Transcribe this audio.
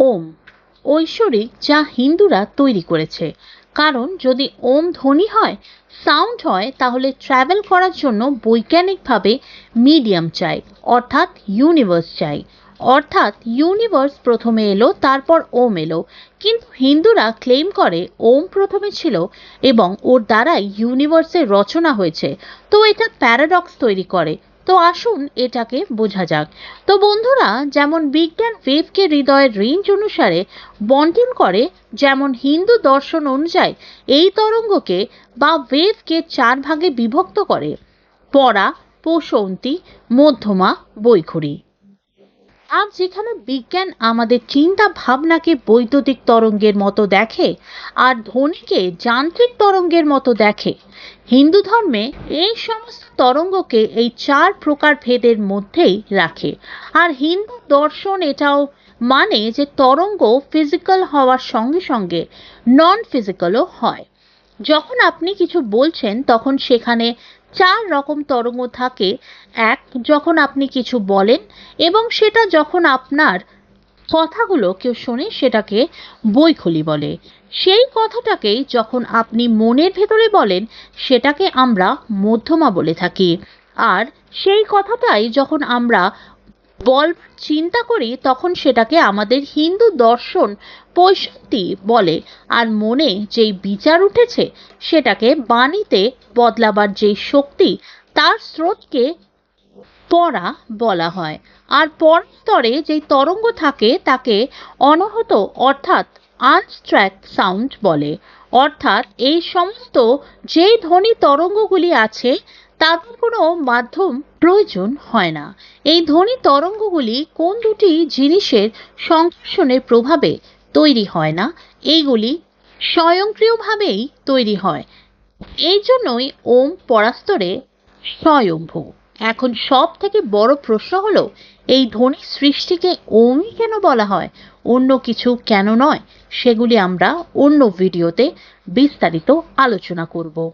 ওম। ঐশ্বরিক যা হিন্দুরা তৈরি করেছে। কারণ যদি ওম ধ্বনি হয়, সাউন্ড হয়, তাহলে ট্রাভেল করার জন্য বৈজ্ঞানিকভাবে মিডিয়াম চাই, অর্থাৎ ইউনিভার্স চাই। অর্থাৎ ইউনিভার্স প্রথমে এলো, তারপর ওম এলো। কিন্তু হিন্দুরা ক্লেম করে ওম প্রথমে ছিল এবং ওর দ্বারাই ইউনিভার্সের রচনা হয়েছে। তো এটা প্যারাডক্স তৈরি করে। তো আসুন এটাকে বোঝা যাক। তো বন্ধুরা, যেমন বিজ্ঞান ওয়েভকে হৃদয়ের রেঞ্জ অনুসারে বন্টন করে, যেমন হিন্দু দর্শন অনুযায়ী এই তরঙ্গকে বা ওয়েভকে চার ভাগে বিভক্ত করে, পড়া প্রসন্তি মধ্যমা, বৈখরি। আজ যেখানে বিজ্ঞান আমাদের চিন্তা ভাবনাকে বৈদ্যুতিক তরঙ্গের মতো দেখে আর ধ্বনিকে যান্ত্রিক তরঙ্গের মতো দেখে। হিন্দু ধর্মে এই সমস্ত তরঙ্গকে এই চার প্রকার ভেদের মধ্যেই রাখে। আর হিন্দু দর্শন এটাও মানে যে তরঙ্গ ফিজিক্যাল হওয়ার সঙ্গে সঙ্গে নন ফিজিক্যালও হয়। যখন আপনি কিছু বলছেন, তখন সেখানে চার রকম তরঙ্গ থাকে। এক, যখন আপনি কিছু বলেন এবং সেটা যখন আপনার কথাগুলো কেউ শোনে, সেটাকে বইখলি বলে। সেই কথাটাকেই যখন আপনি মনের ভেতরে বলেন, সেটাকে আমরা মধ্যমা বলে থাকি। আর সেই কথাটাই যখন আমরা বল চিন্তা করি তখন সেটাকে আমাদের হিন্দু দর্শন পৈশক্তি বলে। আর মনে যেই বিচার উঠেছে, সেটাকে বাণীতে বদলাবার যেই শক্তি, তার স্রোতকে পড়া বলা হয়। আর পরস্তরে যেই তরঙ্গ থাকে, তাকে অনহত অর্থাৎ আনস্ট্র্যাক সাউন্ড বলে। অর্থাৎ এই সমস্ত যে ধ্বনি তরঙ্গগুলি আছে তাদের কোনো মাধ্যম প্রয়োজন হয় না। এই ধ্বনি তরঙ্গগুলি কোন দুটি জিনিসের সংশ্লেষণের প্রভাবে তৈরি হয় না? এইগুলি স্বয়ংক্রিয়ভাবেই তৈরি হয়। এই জন্যই ওম পরাস্তরে স্বয়ম্ভু। এখন সব থেকে বড় প্রশ্ন হলো, এই ধ্বনি সৃষ্টিকে ওমই কেন বলা হয়? অন্য কিছু কেন নয়? সেগুলি আমরা অন্য ভিডিওতে বিস্তারিত আলোচনা করব।